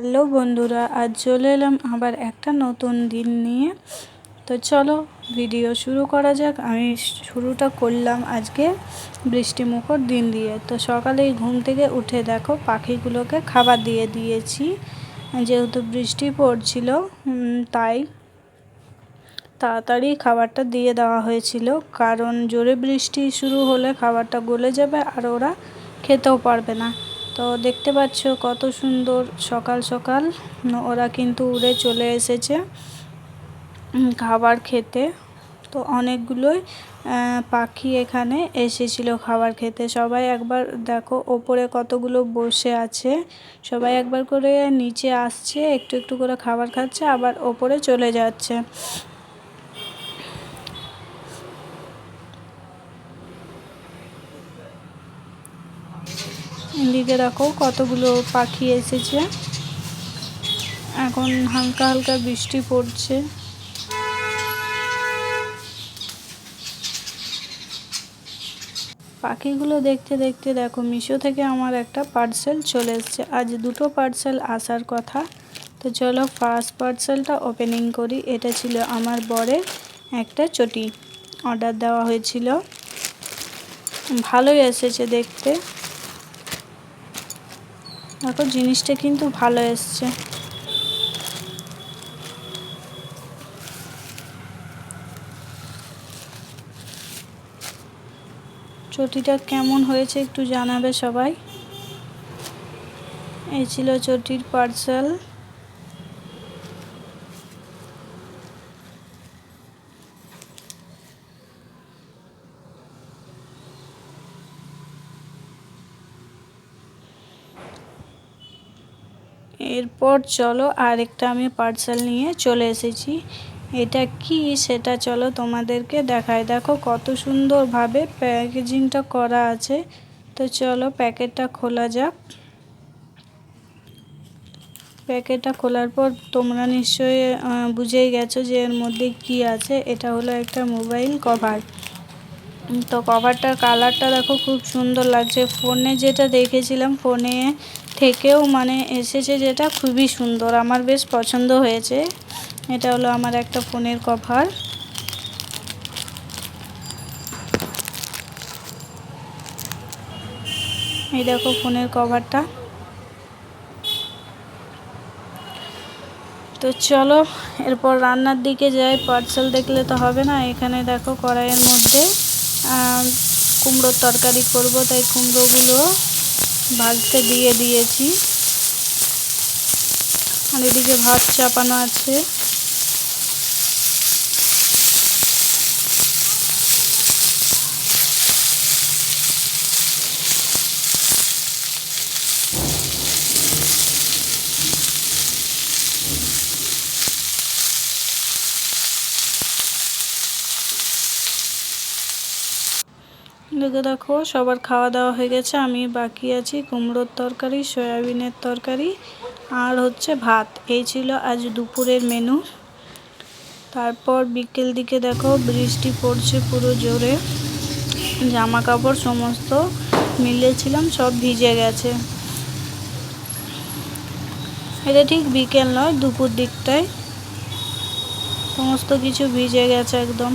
Hello বন্ধুরা, আজ চলে এলাম আবার একটা নতুন দিন নিয়ে। তো চলো ভিডিও শুরু করা যাক। আমি শুরুটা করলাম আজকে বৃষ্টিমুখর দিন দিয়ে। তো সকালেই ঘুম থেকে উঠে দেখো পাখিগুলোকে খাবার দিয়ে দিয়েছি। যেহেতু বৃষ্টি পড়ছিল তাই তাড়াতাড়ি খাবারটা দিয়ে দেওয়া হয়েছিল। কারণ জোরে বৃষ্টি শুরু হলে খাবারটা গলে যাবে আর ওরা খেতেও পারবে না। তো দেখতে পাচ্ছ কত সুন্দর সকাল সকাল। ওরা কিন্তু উড়ে চলে এসেছে খাবার খেতে। তো অনেকগুলোই পাখি এখানে এসেছিল খাবার খেতে। সবাই একবার দেখো, ওপরে কতগুলো বসে আছে। সবাই একবার করে নিচে আসছে, একটু একটু করে খাবার খাচ্ছে, আবার ওপরে চলে যাচ্ছে। এদিকে দেখো কতগুলো পাখি এসেছে। এখন হালকা হালকা বৃষ্টি পড়ছে। পাখিগুলো দেখতে দেখতে দেখো, মিশো থেকে আমার একটা পার্সেল চলে এসছে। আজ দুটো পার্সেল আসার কথা। তো চলো ফার্স্ট পার্সেলটা ওপেনিং করি। এটা ছিল আমার বরের একটা চটি। অর্ডার দেওয়া হয়েছিল। ভালোই এসেছে দেখতে। দেখো, জিনিসটা কিন্তু ভালো এসছে। চটিটা কেমন হয়েছে একটু জানাবে সবাই। এই ছিল চটির পার্সেল এরপর চলো আরেকটা আমি পার্সেল নিয়ে চলে এসেছি। এটা কি? সেটা চলো তোমাদেরকে দেখায় দেখো কত সুন্দরভাবে প্যাকেজিংটা করা আছে। তো চলো প্যাকেটটা খোলা যাক। প্যাকেটটা খোলার পর তোমরা নিশ্চয়ই বুঝেই গেছো যে এর মধ্যে কি আছে। এটা হলো একটা মোবাইল কভার। তো কভারটার কালারটা দেখো খুব সুন্দর লাগছে। ফোনে যেটা দেখেছিলাম, ফোনে থেকেও মানে এসেছে যেটা খুবই সুন্দর। আমার বেশ পছন্দ হয়েছে। এটা হলো আমার একটা ফোনের কভার। এই দেখো ফোনের কভারটা। তো চলো, এরপর রান্নার দিকে যাই। পার্সেল দেখলে তো হবে না। এখানে দেখো কড়াইয়ের মধ্যে কুমড়োর তরকারি করব। তাই কুমড়োগুলো ভাজতে দিয়ে দিয়েছি। আর এদিকে ভাত চাপানো আছে। দেখে দেখো, সবার খাওয়া দাওয়া হয়ে গেছে, আমি বাকি আছি কুমড়োর তরকারি, সয়াবিনের তরকারি আর হচ্ছে ভাত। এই ছিল আজ দুপুরের মেনু তারপর বিকেল দিকে দেখো, বৃষ্টি পড়ছে পুরো জোরে। জামা কাপড় সমস্ত মিলেছিলাম, সব ভিজে গেছে। এটা ঠিক বিকেল নয়, দুপুর দিকটায়। সমস্ত কিছু ভিজে গেছে একদম।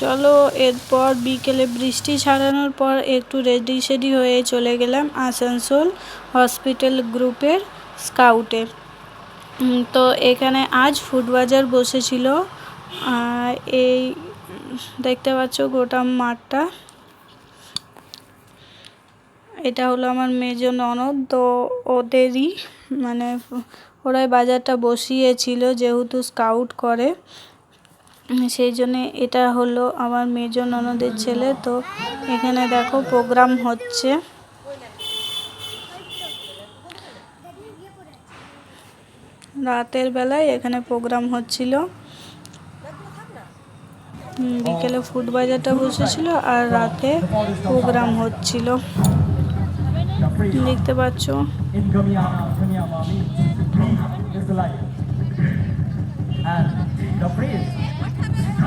চলো, এরপর বিকেলে বৃষ্টি ছাড়ানোর পর একটু রেডি সেডি হয়ে চলে গেলাম আসানসোল হসপিটাল গ্রুপের স্কাউটে তো এখানে আজ ফুড বাজার বসেছিল। এই, দেখতে পাচ্ছ গোটা মাঠটা। এটা হলো আমার মেজ ননদ, তো ওদেরই মানে ওরাই বাজারটা বসিয়েছিল যেহেতু স্কাউট করে। সেই জন্যে এটা হলো আমার মেজ ননদের ছেলে। তো এখানে দেখো প্রোগ্রাম হচ্ছে। রাতের বেলায় এখানে প্রোগ্রাম হচ্ছিল। বিকেলে ফুড বাজারটা বসেছিল আর রাতে প্রোগ্রাম হচ্ছিল। দেখতে পাচ্ছ. And the phrase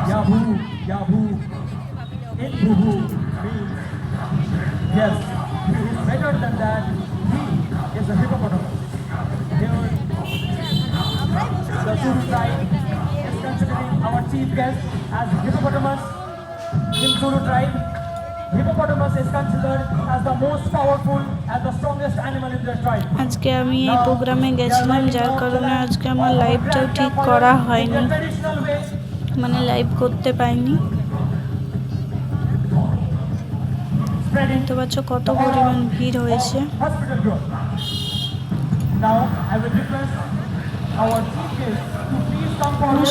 Yahoo, Yahoo, in Buhu means yes, he is better than that. He is a hippopotamus. Here, the Zulu tribe is considering our chief guest as hippopotamus. In Zulu tribe, hippopotamus is considered as the most powerful and the strongest animal in their tribe. আজকে আমি এই প্রোগ্রামে গেছিলাম যার কারণে আজকে আমার লাইভটাও ঠিক করা হয়নি মানে লাইভ করতে পাইনি। দেখতে পাচ্ছ কত পরিমাণ ভিড় হয়েছে.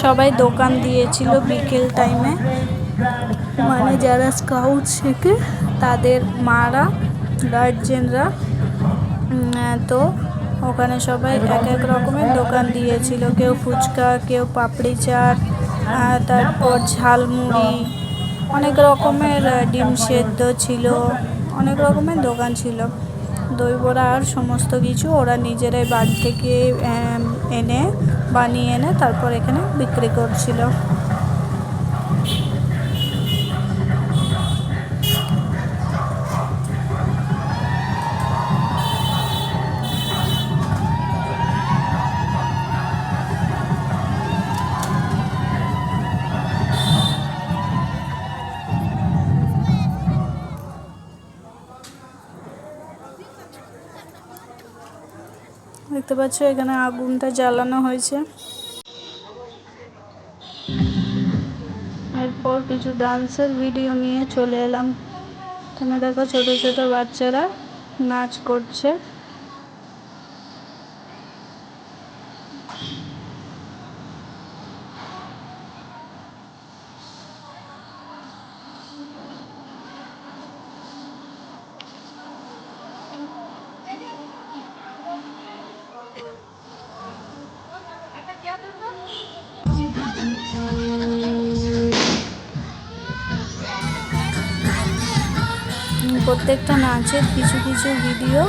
সবাই দোকান দিয়েছিল বিকেল টাইমে মানে যারা স্কাউট শেখে, তাদের মারা গার্জেনরা তো ওখানে সবাই এক এক রকমের দোকান দিয়েছিল। কেউ ফুচকা, কেউ পাপড়ি চাট তারপর ঝালমুড়ি, অনেক রকমের ডিম সেদ্ধ ছিল, অনেক রকমের দোকান ছিল। দই বড়া আর সমস্ত কিছু ওরা নিজেরাই বাড়ি থেকে এনে, বানিয়ে এনে তারপর এখানে বিক্রি করছিল। দেখতে পাচ্ছ, এখানে আগুনটা জ্বালানো হয়েছে। এরপর কিছু ডান্সের ভিডিও নিয়ে চলে এলাম। এখানে দেখো ছোট ছোট বাচ্চারা নাচ করছে। প্রত্যেকটা নাচের কিছু কিছু ভিডিও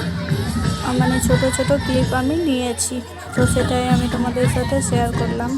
মানে ছোট ছোট ক্লিপ আমি নিয়েছি। তো সেটাই আমি তোমাদের সাথে শেয়ার করলাম।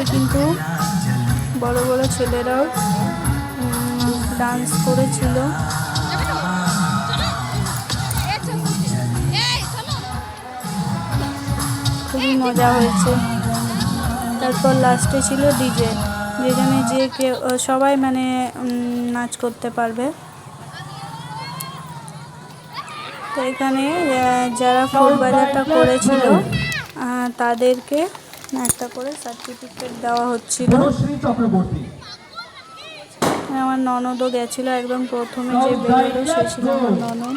এখানে কিন্তু বড় বড় ছেলেরাও ডান্স করেছিল। খুবই মজা হয়েছে। তারপর লাস্টে ছিল ডিজে যেখানে যে কেউ সবাই মানে নাচ করতে পারবে। তো এখানে যারা ফুল বাজারটা করেছিল তাদেরকে একটা করে সার্টিফিকেট দেওয়া হচ্ছিল। Gurushri আমার ননদও গেছিল একদম প্রথমে যে বেরোলো সে ছিল আমার ননদ।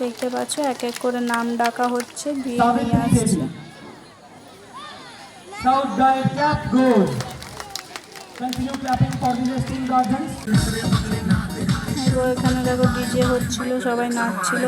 দেখতে পাচ্ছ এক এক করে নাম ডাকা হচ্ছে দিয়ে নিয়ে আসছে। South guy clap good. Continue clapping for the esteemed guardians. এরপর এখানে দেখো ডিজে হচ্ছিল সবাই নাচছিল।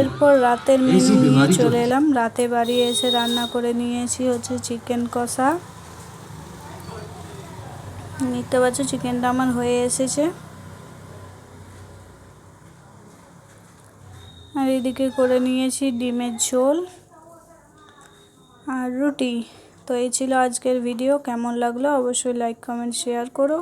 এরপর রাতের মেনু নিয়ে চলে এলাম। রাতে বাড়ি এসে রান্না করে নিয়েছি হচ্ছে চিকেন কষা। দেখতে পাচ্ছ চিকেনটা আমার হয়ে এসেছে। আর এদিকে করে নিয়েছি ডিমের ঝোল আর রুটি। তো এই ছিল আজকের ভিডিও কেমন লাগল অবশ্যই লাইক কমেন্ট শেয়ার করো।